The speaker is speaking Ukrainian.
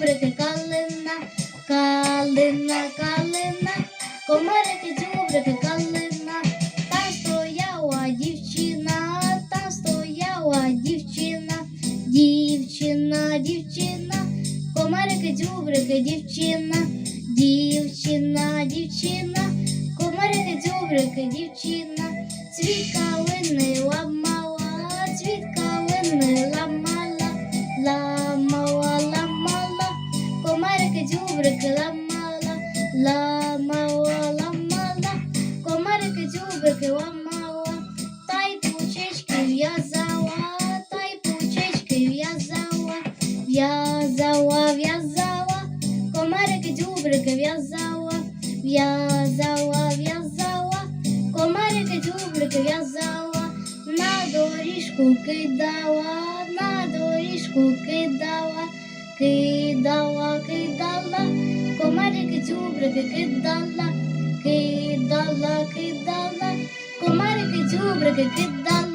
Чубрики, калина, калина, калина, комарики, чубрики, калина, там стояла дівчина, там стояла дівчина, дівчина, дівчина, комарики, чубрики, дівчина, дівчина, дівчина, комарики, чубрики, дівчина, цвіт калини, лама. Дзюбрики ламала, ламала, ламала, комарики дзюбрики ламала, та й пучечки в'язала, та й пучечки в'язала, в'язала, в'язала, комарики дзюбрики в'язала, в'язала, в'язала, комарики дзюбрики в'язала, на доріжку кидала, на доріжку кидала, кидала, кидала, комарики дзюбрики кидала, кидала, кидала, комарики дзюбрики кидала.